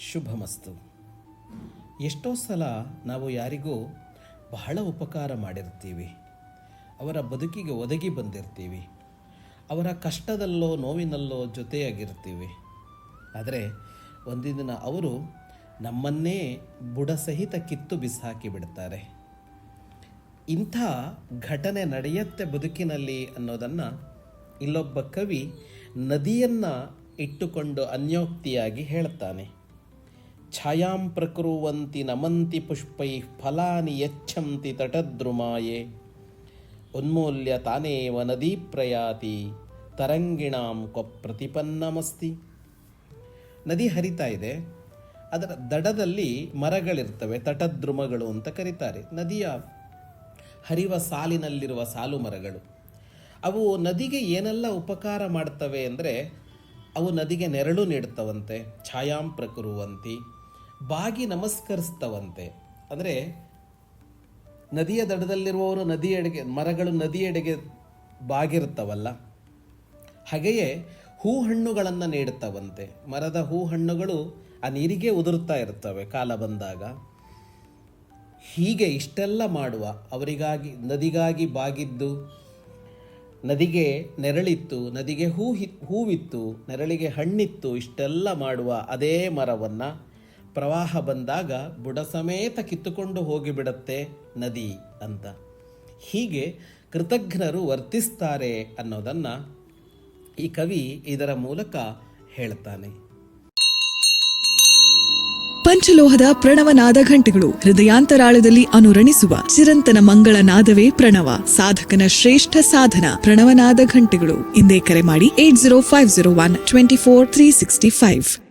ಶುಭಮಸ್ತು. ಎಷ್ಟೋ ಸಲ ನಾವು ಯಾರಿಗೂ ಬಹಳ ಉಪಕಾರ ಮಾಡಿರ್ತೀವಿ. ಅವರ ಬದುಕಿಗೆ ಒದಗಿ ಬಂದಿರ್ತೀವಿ. ಅವರ ಕಷ್ಟದಲ್ಲೋ ನೋವಿನಲ್ಲೋ ಜೊತೆಯಾಗಿರ್ತೀವಿ. ಆದರೆ ಒಂದಿನ ದಿನ ಅವರು ನಮ್ಮನ್ನೇ ಬುಡ ಸಹಿತ ಕಿತ್ತು ಬಿಸಾಕಿ ಬಿಡ್ತಾರೆ. ಇಂಥ ಘಟನೆ ನಡೆಯುತ್ತೆ ಬದುಕಿನಲ್ಲಿ ಅನ್ನೋದನ್ನು ಇಲ್ಲೊಬ್ಬ ಕವಿ ನದಿಯನ್ನು ಇಟ್ಟುಕೊಂಡು ಅನ್ಯೋಕ್ತಿಯಾಗಿ ಹೇಳ್ತಾನೆ. ಛಾಯಾಂ ಪ್ರಕೃವಂತಿ ನಮಂತಿ ಪುಷ್ಪೈ ಫಲಾನಿ ಯಚ್ಛಂತಿ ತಟದ್ರುಮಾಯೆ. ಉನ್ಮೂಲ್ಯ ತಾನೇವ ನದೀ ಪ್ರಯಾತಿ, ತರಂಗಿಣಾಂ ಕೊಪ್ರತಿಪನ್ನಮಸ್ತಿ ನದಿ ಹರಿತಾ ಇದೆ. ಅದರ ದಡದಲ್ಲಿ ಮರಗಳಿರ್ತವೆ, ತಟದ್ರುಮಗಳು ಅಂತ ಕರೀತಾರೆ. ನದಿಯ ಹರಿವ ಸಾಲಿನಲ್ಲಿರುವ ಸಾಲು ಮರಗಳು. ಅವು ನದಿಗೆ ಏನೆಲ್ಲ ಉಪಕಾರ ಮಾಡ್ತವೆ ಅಂದರೆ, ಅವು ನದಿಗೆ ನೆರಳು ನೀಡ್ತವಂತೆ. ಛಾಯಾಂ ಪ್ರಕುರುವಂತಿ ಬಾಗಿ ನಮಸ್ಕರಿಸ್ತವಂತೆ ಅಂದರೆ ನದಿಯ ದಡದಲ್ಲಿರುವವರು ನದಿಯೆಡೆಗೆ ಮರಗಳು ನದಿಯೆಡೆಗೆ ಬಾಗಿರುತ್ತವಲ್ಲ. ಹಾಗೆಯೇ ಹೂ ಹಣ್ಣುಗಳನ್ನು ನೀಡುತ್ತವಂತೆ. ಮರದ ಹೂ ಹಣ್ಣುಗಳು ಆ ನೀರಿಗೆ ಉದುರುತ್ತಾ ಇರ್ತವೆ ಕಾಲ ಬಂದಾಗ. ಹೀಗೆ ಇಷ್ಟೆಲ್ಲ ಮಾಡುವ ಅವರಿಗಾಗಿ, ನದಿಗಾಗಿ ಬಾಗಿದ್ದು, ನದಿಗೆ ನೆರಳಿತ್ತು, ನದಿಗೆ ಹೂ ಹೂವಿತ್ತು, ನೆರಳಿಗೆ ಹಣ್ಣಿತ್ತು, ಇಷ್ಟೆಲ್ಲ ಮಾಡುವ ಅದೇ ಮರವನ್ನು ಪ್ರವಾಹ ಬಂದಾಗ ಬುಡ ಸಮೇತ ಕಿತ್ತುಕೊಂಡು ಹೋಗಿಬಿಡತ್ತೆ ನದಿ ಅಂತ. ಹೀಗೆ ಕೃತಜ್ಞರು ವರ್ತಿಸ್ತಾರೆ ಅನ್ನೋದನ್ನು ಈ ಕವಿ ಇದರ ಮೂಲಕ ಹೇಳ್ತಾನೆ. ಪಂಚಲೋಹದ ಪ್ರಣವನಾದ ಘಂಟೆಗಳು ಹೃದಯಾಂತರಾಳದಲ್ಲಿ ಅನುರಣಿಸುವ ಚಿರಂತನ ಮಂಗಳ ನಾದವೇ ಪ್ರಣವ, ಸಾಧಕನ ಶ್ರೇಷ್ಠ ಸಾಧನ ಪ್ರಣವನಾದ ಘಂಟೆಗಳು. ಇಂದೇ ಕರೆ ಮಾಡಿ eight zero five zero one twenty four three sixty five.